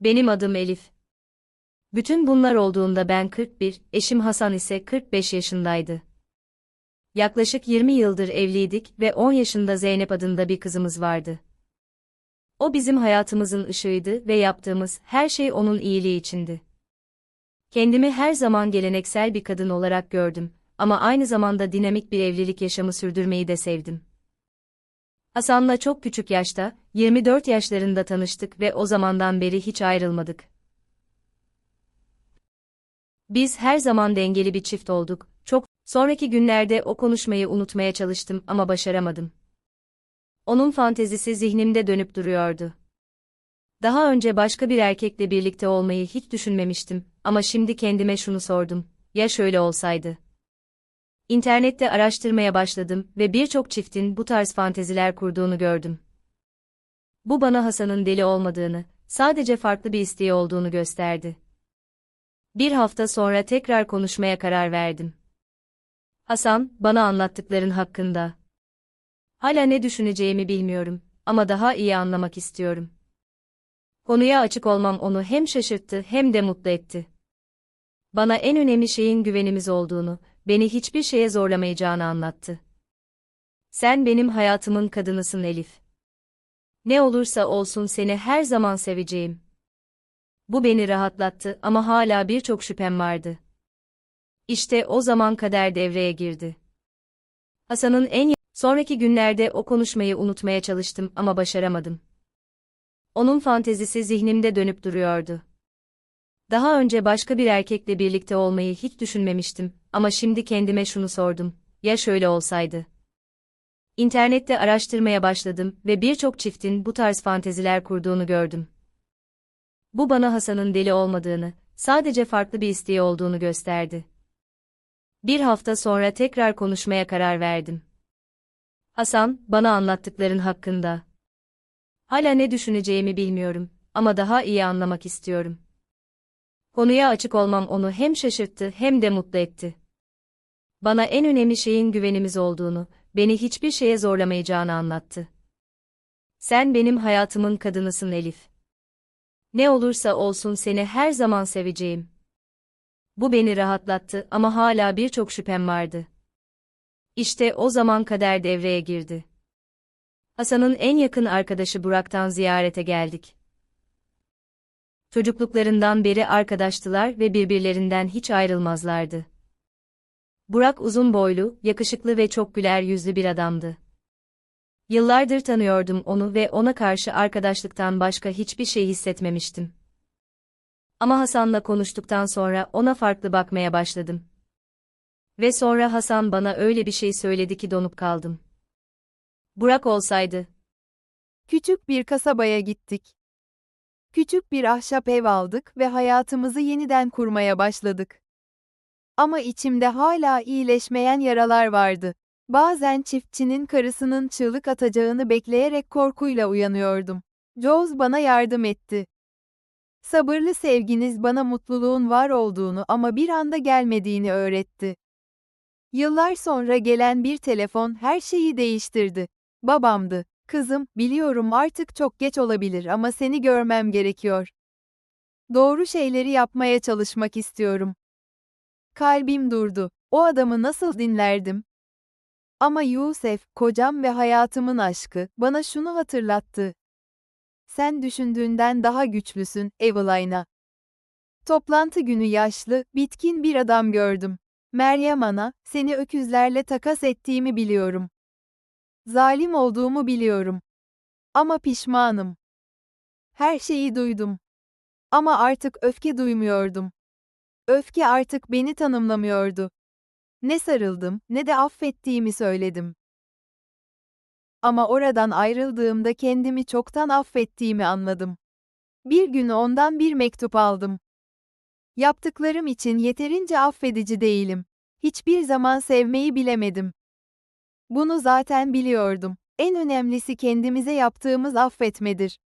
Benim adım Elif. Bütün bunlar olduğunda ben 41, eşim Hasan ise 45 yaşındaydı. Yaklaşık 20 yıldır evliydik ve 10 yaşında Zeynep adında bir kızımız vardı. O bizim hayatımızın ışığıydı ve yaptığımız her şey onun iyiliği içindi. Kendimi her zaman geleneksel bir kadın olarak gördüm ama aynı zamanda dinamik bir evlilik yaşamı sürdürmeyi de sevdim. Hasan'la çok küçük yaşta, 24 yaşlarında tanıştık ve o zamandan beri hiç ayrılmadık. Biz her zaman dengeli bir çift olduk. Çok sonraki günlerde o konuşmayı unutmaya çalıştım ama başaramadım. Onun fantezisi zihnimde dönüp duruyordu. Daha önce başka bir erkekle birlikte olmayı hiç düşünmemiştim ama şimdi kendime şunu sordum. Ya şöyle olsaydı? İnternette araştırmaya başladım ve birçok çiftin bu tarz fanteziler kurduğunu gördüm. Bu bana Hasan'ın deli olmadığını, sadece farklı bir isteği olduğunu gösterdi. Bir hafta sonra tekrar konuşmaya karar verdim. Hasan, bana anlattıkların hakkında. Hala ne düşüneceğimi bilmiyorum ama daha iyi anlamak istiyorum. Konuya açık olmam onu hem şaşırttı hem de mutlu etti. Bana en önemli şeyin güvenimiz olduğunu, beni hiçbir şeye zorlamayacağını anlattı. Sen benim hayatımın kadınısın Elif. Ne olursa olsun seni her zaman seveceğim. Bu beni rahatlattı ama hala birçok şüphem vardı. İşte o zaman kader devreye girdi. Hasan'ın en sonraki günlerde o konuşmayı unutmaya çalıştım ama başaramadım. Onun fantezisi zihnimde dönüp duruyordu. Daha önce başka bir erkekle birlikte olmayı hiç düşünmemiştim ama şimdi kendime şunu sordum. Ya şöyle olsaydı? İnternette araştırmaya başladım ve birçok çiftin bu tarz fanteziler kurduğunu gördüm. Bu bana Hasan'ın deli olmadığını, sadece farklı bir isteği olduğunu gösterdi. Bir hafta sonra tekrar konuşmaya karar verdim. Hasan, bana anlattıkların hakkında. Hala ne düşüneceğimi bilmiyorum ama daha iyi anlamak istiyorum. Konuya açık olmam onu hem şaşırttı hem de mutlu etti. Bana en önemli şeyin güvenimiz olduğunu, beni hiçbir şeye zorlamayacağını anlattı. Sen benim hayatımın kadınısın Elif. Ne olursa olsun seni her zaman seveceğim. Bu beni rahatlattı ama hala birçok şüphem vardı. İşte o zaman kader devreye girdi. Hasan'ın en yakın arkadaşı Burak'tan ziyarete geldik. Çocukluklarından beri arkadaştılar ve birbirlerinden hiç ayrılmazlardı. Burak uzun boylu, yakışıklı ve çok güler yüzlü bir adamdı. Yıllardır tanıyordum onu ve ona karşı arkadaşlıktan başka hiçbir şey hissetmemiştim. Ama Hasan'la konuştuktan sonra ona farklı bakmaya başladım. Ve sonra Hasan bana öyle bir şey söyledi ki donup kaldım. Burak olsaydı. Küçük bir kasabaya gittik. Küçük bir ahşap ev aldık ve hayatımızı yeniden kurmaya başladık. Ama içimde hala iyileşmeyen yaralar vardı. Bazen çiftçinin karısının çığlık atacağını bekleyerek korkuyla uyanıyordum. Joz bana yardım etti. Sabırlı sevginiz bana mutluluğun var olduğunu ama bir anda gelmediğini öğretti. Yıllar sonra gelen bir telefon her şeyi değiştirdi. Babamdı. Kızım, biliyorum artık çok geç olabilir ama seni görmem gerekiyor. Doğru şeyleri yapmaya çalışmak istiyorum. Kalbim durdu. O adamı nasıl dinlerdim? Ama Yusef, kocam ve hayatımın aşkı, bana şunu hatırlattı. Sen düşündüğünden daha güçlüsün, Evelyn'a. Toplantı günü yaşlı, bitkin bir adam gördüm. Meryem ana, seni öküzlerle takas ettiğimi biliyorum. Zalim olduğumu biliyorum. Ama pişmanım. Her şeyi duydum. Ama artık öfke duymuyordum. Öfke artık beni tanımlamıyordu. Ne sarıldım, ne de affettiğimi söyledim. Ama oradan ayrıldığımda kendimi çoktan affettiğimi anladım. Bir gün ondan bir mektup aldım. Yaptıklarım için yeterince affedici değilim. Hiçbir zaman sevmeyi bilemedim. Bunu zaten biliyordum. En önemlisi kendimize yaptığımız affetmedir.